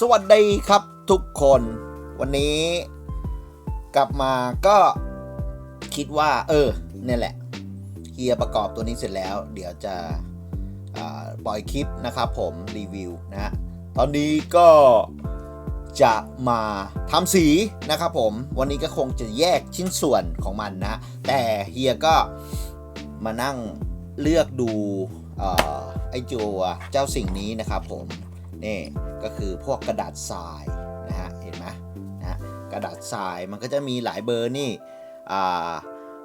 สวัสดีครับทุกคน วันนี้กลับมาก็คิดว่า เออเนี่ยแหละเฮียประกอบตัวนี้เสร็จแล้ว เดี๋ยวจะปล่อยคลิปนะครับผมรีวิวนะตอนนี้ก็จะมาทำสีนะครับผม วันนี้ก็คงจะแยกชิ้นส่วนของมันนะ แต่เฮียก็มานั่งเลือกดูออไอ้ตัวเจ้าสิ่งนี้นะครับผม นี่ก็คือพวกกระดาษทรายนะฮะเห็นไหมนะกระดาษทรายมันก็จะมีหลายเบอร์นี่อ่า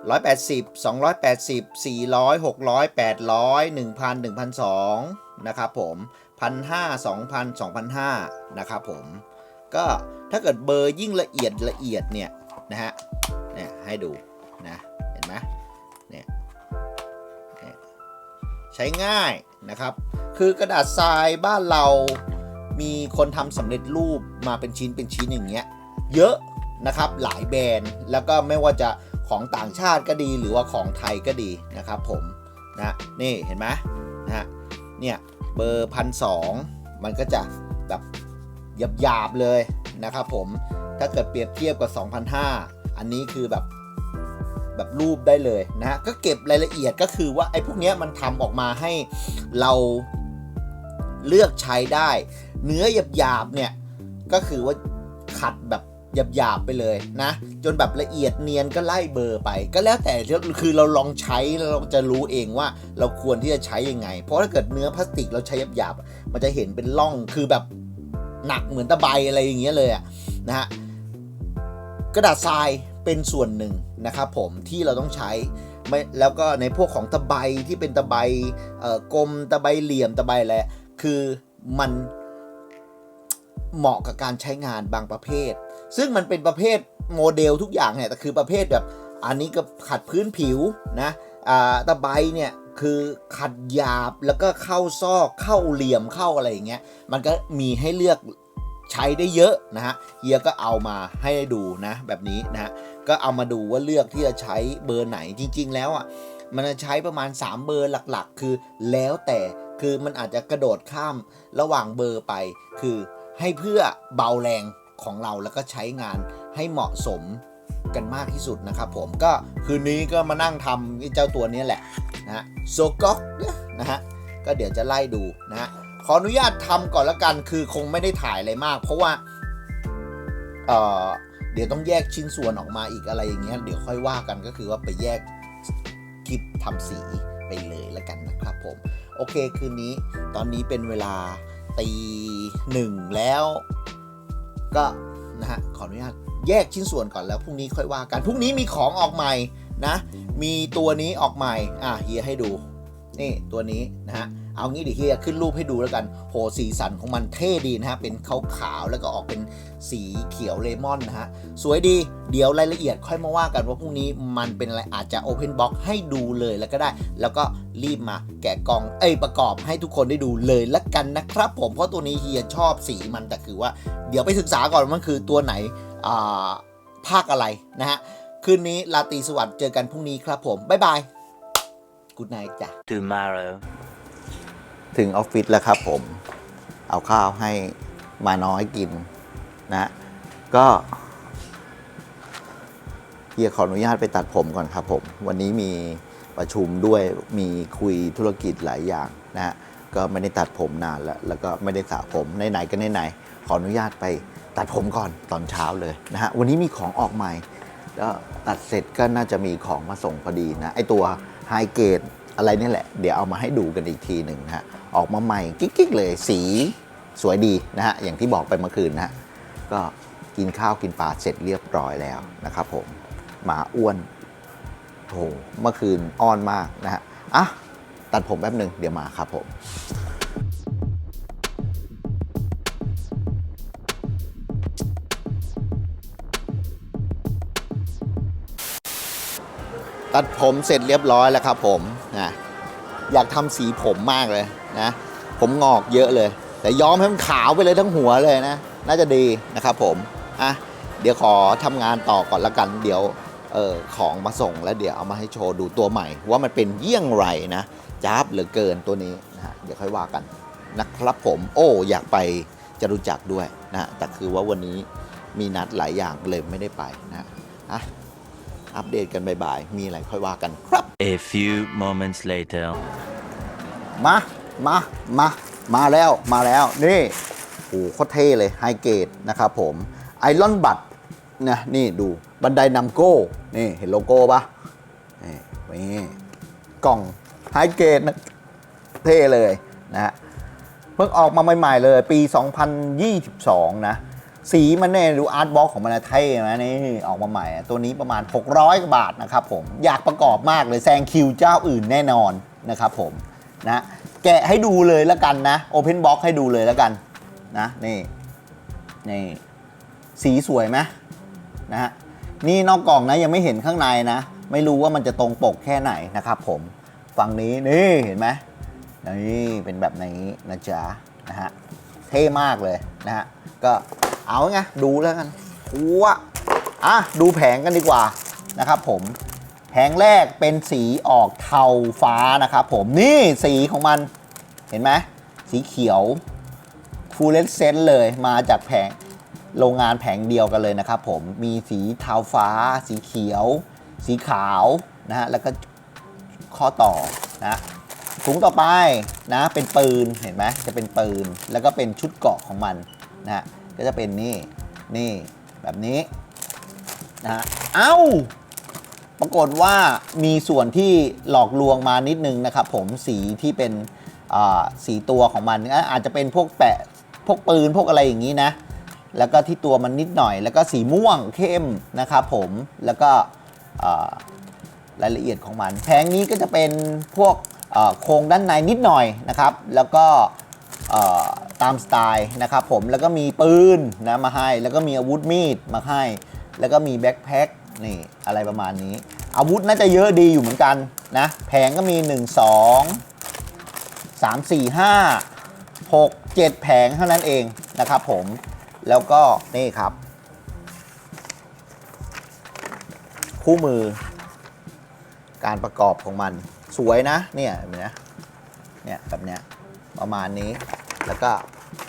ร้อยแปดสิบสองร้อยแปดสิบสี่ร้อยหกร้อยแปดร้อยหนึ่งพันหนึ่งพันสองนะครับผมพันห้าสองพันสองพันห้านะครับผมก็ถ้าเกิดเบอร์ยิ่งละเอียดละเอียดเนี่ยนะฮะเนี่ยให้ดูนะเห็นไหมเนี่ยใช้ง่ายนะครับ คือกระดาษทรายบ้านเรามีคนทำสำเร็จรูปมาเป็นชิ้นเป็นชิ้นอย่างเงี้ยเยอะนะครับหลายแบรนด์แล้วก็ไม่ว่าจะของต่างชาติก็ดีหรือว่าของไทยก็ดีนะครับผมนะนี่เห็นไหมนะเนี่ยเบอร์พันสองมันก็จะแบบหยาบๆเลยนะครับผมถ้าเกิดเปรียบเทียบกับ2,500อันนี้คือแบบแบบรูปได้เลยนะฮะก็เก็บรายละเอียดก็คือว่าไอ้พวกเนี้ยมันทำออกมาให้เรา เลือกใช้ได้ เนื้อหยาบๆเนี่ยก็คือว่าขัดแบบหยาบๆไปเลยนะ จนแบบละเอียดเนียนก็ไล่เบอร์ไป ก็แล้วแต่คือเราลองใช้แล้วเราจะรู้เองว่าเราควรที่จะใช้ยังไง เพราะถ้าเกิดเนื้อพลาสติกเราใช้หยาบๆมันจะเห็นเป็นร่องคือแบบหนักเหมือนตะไบอะไรอย่างเงี้ยเลยอะนะฮะกระดาษทรายเป็นส่วนหนึ่งนะครับผมที่เราต้องใช้ไม่แล้วก็ในพวกของตะไบที่เป็นตะไบเอ่อกลมตะไบเหลี่ยมตะไบอะไร คือมันเหมาะกับการใช้งานบางประเภท ซึ่งมันเป็นประเภทโมเดลทุกอย่างเนี่ยแต่คือประเภทแบบอันนี้ก็ขัดพื้นผิวนะอ่าตะไบเนี่ยคือขัดหยาบแล้วก็เข้าซอกเข้าเหลี่ยมเข้าอะไรอย่างเงี้ยมันก็มีให้เลือกใช้ได้เยอะนะฮะเฮียก็เอามาให้ดูนะแบบนี้นะฮะก็เอามาดูว่าเลือกที่จะใช้เบอร์ไหนจริง ๆ แล้วอะมันจะใช้ประมาณ 3 เบอร์หลักๆ คือแล้วแต่ คือมันอาจจะกระโดดข้ามระหว่างเบอร์ไป คือให้เพื่อเบาแรงของเราแล้วก็ใช้งานให้เหมาะสมกันมากที่สุดนะครับผมก็คืนนี้ก็มานั่งทำเจ้าตัวนี้แหละนะฮะโซก๊อกนะฮะก็เดี๋ยวจะไล่ดูนะฮะขออนุญาตทำก่อนละกันคือคงไม่ได้ถ่ายอะไรมาก เพราะว่าเอ่อเดี๋ยวต้องแยกชิ้นส่วนออกมาอีกอะไรอย่างเงี้ยเดี๋ยวค่อยว่ากันก็คือว่าไปแยกคลิปทำสีไปเลยละกันนะครับผมโอเคคืนนี้ตอนนี้เป็นเวลาตีหนึ่งแล้ว ก็นะฮะขออนุญาตแยกชิ้นส่วนก่อนแล้วพรุ่งนี้ค่อยว่ากันพรุ่งนี้มีของออกใหม่นะ มีตัวนี้ออกใหม่อะเฮียให้ดู นี่ตัวนี้นะฮะ เอางี้เดี๋ยวเฮียขึ้นรูปให้ดูแล้วกัน โหสีสันของมันเท่ดีนะฮะ เป็นขาวๆแล้วก็ออกเป็นสีเขียวเลมอนนะฮะ สวยดี เดี๋ยวรายละเอียดค่อยมาว่ากันว่าพรุ่งนี้มันเป็นอะไร อาจจะ Open Box ให้ดูเลยแล้วก็ได้ แล้วก็รีบมาแกะกล่อง เอ้ยประกอบให้ทุกคนได้ดูเลยละกันนะครับ ผมเพราะตัวนี้เฮียชอบสีมันแต่คือว่า เดี๋ยวไปศึกษาก่อนว่ามันคือตัวไหนอ่าภาคอะไรนะฮะ คืนนี้ลาตีสวัสดิ์เจอกันพรุ่งนี้ครับผมบ๊ายบายกูดไนท์จ้ะ tomorrow ถึงออฟฟิศแล้วครับผม เอาข้าวให้มาน้อยกินนะก็เฮียขออนุญาตไปตัดผมก่อนครับผม วันนี้มีประชุมด้วยมีคุยธุรกิจหลายอย่างนะฮะก็ไม่ได้ตัดผมนานแล้ว แล้วก็ไม่ได้สระผมไหนๆก็ไหนๆขออนุญาตไปตัดผมก่อนตอนเช้าเลยนะฮะวันนี้มีของออกใหม่แล้วตัดเสร็จก็น่าจะมีของมาส่งพอดีนะไอตัวไฮเกรด อะไรนี่แหละ เดี๋ยวเอามาให้ดูกันอีกทีหนึ่งนะฮะ ออกมาใหม่กิ๊กๆเลยสีสวยดีนะฮะ อย่างที่บอกไปเมื่อคืนนะฮะ ก็กินข้าวกินปลาเสร็จเรียบร้อยแล้วนะครับผมหมาอ้วนโหเมื่อคืนอ้อนมากนะฮะ อะ ตัดผมแป๊บหนึ่งเดี๋ยวมาครับผมตัดผมเสร็จเรียบร้อยแล้วครับผม นะอยากทำสีผมมากเลยนะ ผมงอกเยอะเลย แต่ย้อมให้มันขาวไปเลยทั้งหัวเลยนะ น่าจะดีนะครับผม อะ เดี๋ยวขอทำงานต่อก่อนละกัน เดี๋ยวเออของมาส่งแล้วเดี๋ยวเอามาให้โชว์ดูตัวใหม่ ว่ามันเป็นเยี่ยงไรนะจ้าบเหลือเกินตัวนี้นะฮะเดี๋ยวค่อยว่ากันนะครับผม โอ้อยากไปจะรู้จักด้วยนะแต่คือว่าวันนี้มีนัดหลายอย่างเลยไม่ได้ไปนะอะ อัปเดตกันบ่ายๆ มีอะไรค่อยว่ากันครับ A few moments later. มา มา มา มาแล้ว มาแล้ว นี่โอ้โหโคตรเท่เลยไฮเกตนะครับผมไอรอนบัตนะนี่ดูบันไดนำโก้ นี่เห็นโลโก้ปะนี่นี่กล่องไฮเกตนะเท่เลยนะฮะเพิ่งออกมาใหม่ ๆ เลย ปี 2022 นะ สีมันเนี่ยดูอาร์ตบล็อกของมันนะเท่นะนี่ออกมาใหม่ตัวนี้ประมาณ 600กว่าบาทนะครับผมอยากประกอบมากเลยแซงคิวเจ้าอื่นแน่นอนนะครับผมนะแกะให้ดูเลยแล้วกันนะโอเพนบล็อกให้ดูเลยแล้วกันนะนี่นี่สีสวยไหมนะฮะนี่นอกกล่องนะยังไม่เห็นข้างในนะ ไม่รู้ว่ามันจะตรงปกแค่ไหนนะครับผมฝั่งนี้นี่เห็นไหมนี่เป็นแบบนี้นะจ๊ะนะฮะเท่มากเลยนะฮะก็ เอาไงดูแล้วกันว้าอะดูแผงกันดีกว่านะครับผมแผงแรกเป็นสีออกเทาฟ้านะครับผมนี่สีของมันเห็นไหมสีเขียวฟูเลสเซนเลยมาจากแผงโรงงานแผงเดียวกันเลยนะครับผมมีสีเทาฟ้า สีเขียว สีขาวนะฮะแล้วก็ข้อต่อนะถุงต่อไปนะเป็นปืนเห็นไหมจะเป็นปืนแล้วก็เป็นชุดเกาะของมันนะฮะ ก็จะเป็นนี่ นี่แบบนี้นะฮะเอ้า ปรากฏว่ามีส่วนที่หลอกลวงมานิดนึงนะครับผมสีที่เป็นสีตัวของมัน อาจจะเป็นพวกแปะพวกปืนพวกอะไรอย่างนี้นะ แล้วก็ที่ตัวมันนิดหน่อย แล้วก็สีม่วงเข้มนะครับผมแล้วก็รายละเอียดของมันแผงนี้ก็จะเป็นพวกโครงด้านในนิดหน่อยนะครับ แล้วก็ ตามสไตล์นะครับผมแล้วก็มีปืนนะมาให้ แล้วก็มีอาวุธมีดมาให้ แล้วก็มีแบ็คแพ็คนี่อะไรประมาณนี้ อาวุธน่าจะเยอะดีอยู่เหมือนกันนะแผงก็มี 1 2 3 4 5 6 7 แผงเท่านั้นเองนะครับผมแล้วก็นี่ครับ คู่มือ การประกอบของมันสวยนะเนี่ยเห็นไหมเนี่ยแบบเนี้ยประมาณนี้ แล้วก็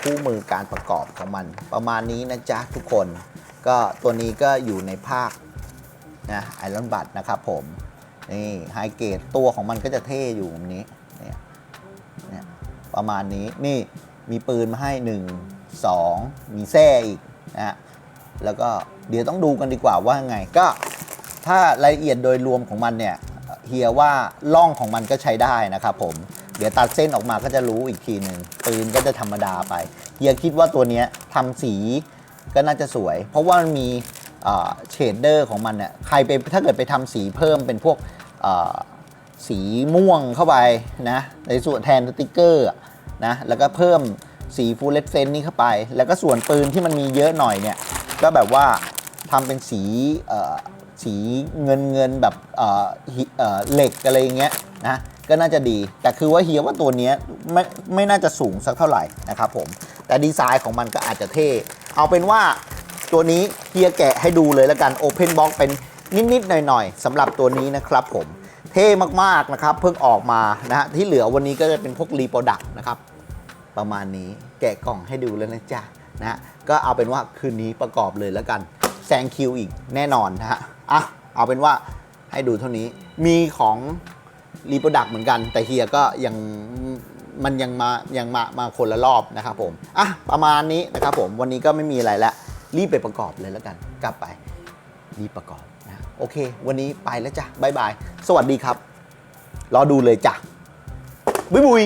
คู่มือการประกอบของมัน ประมาณนี้นะจ๊ะทุกคน ก็ตัวนี้ก็อยู่ในภาคนะไอรอนบัตนะครับผมนี่ไฮเกรดตัวของมันก็จะเท่อยู่แบบนี้เนี่ยเนี่ยประมาณนี้นี่มีปืนมาให้ 1 2 มีแส้อีกนะฮะแล้วก็เดี๋ยวต้องดูกันดีกว่าว่าไงก็ถ้ารายละเอียดโดยรวมของมันเนี่ยเฮียว่าล่องของมันก็ใช้ได้นะครับผม เดี๋ยวตัดเส้นออกมาก็จะรู้อีกทีหนึ่งปืนก็จะธรรมดาไปเฮียคิดว่าตัวเนี้ยทำสีก็น่าจะสวย เพราะว่ามันมีเชดเดอร์ของมันเนี่ยใครไปถ้าเกิดไปทำสีเพิ่มเป็นพวกสีม่วงเข้าไปนะในส่วนแทนสติกเกอร์นะแล้วก็เพิ่มสีฟูเลตเซนนี่เข้าไป แล้วก็ส่วนปืนที่มันมีเยอะหน่อยเนี่ยก็แบบว่าทำเป็นสีสีเงินเงินแบบเอ่อหิเอ่อเหล็กอะไรอย่างเงี้ยนะ ก็น่าจะดี แต่คือว่าเฮียว่าตัวนี้ไม่ไม่น่าจะสูงสักเท่าไหร่นะครับผม แต่ดีไซน์ของมันก็อาจจะเท่ เอาเป็นว่าตัวนี้เฮียแกะให้ดูเลยแล้วกัน Open Box เป็นนิดๆหน่อยๆสำหรับตัวนี้นะครับผม เท่มากๆนะครับเพิ่งออกมานะฮะที่เหลือวันนี้ก็จะเป็นพวกรีโปรดักต์นะครับประมาณนี้แกะกล่องให้ดูแล้วนะจ๊ะนะก็เอาเป็นว่าคืนนี้ประกอบเลยแล้วกันแซงคิวอีกแน่นอนนะฮะอะเอาเป็นว่าให้ดูเท่านี้มีของ รีโปรดักต์เหมือนกัน แต่เฮียก็ยังมันยังมายังมามาคนละรอบนะครับผมอะประมาณนี้นะครับผมวันนี้ก็ไม่มีอะไรแล้วรีบไปประกอบเลยแล้วกัน กลับไปรีบประกอบนะโอเค วันนี้ไปแล้วจ้ะบ๊ายบาย สวัสดีครับ รอดูเลยจ้ะบุยบุย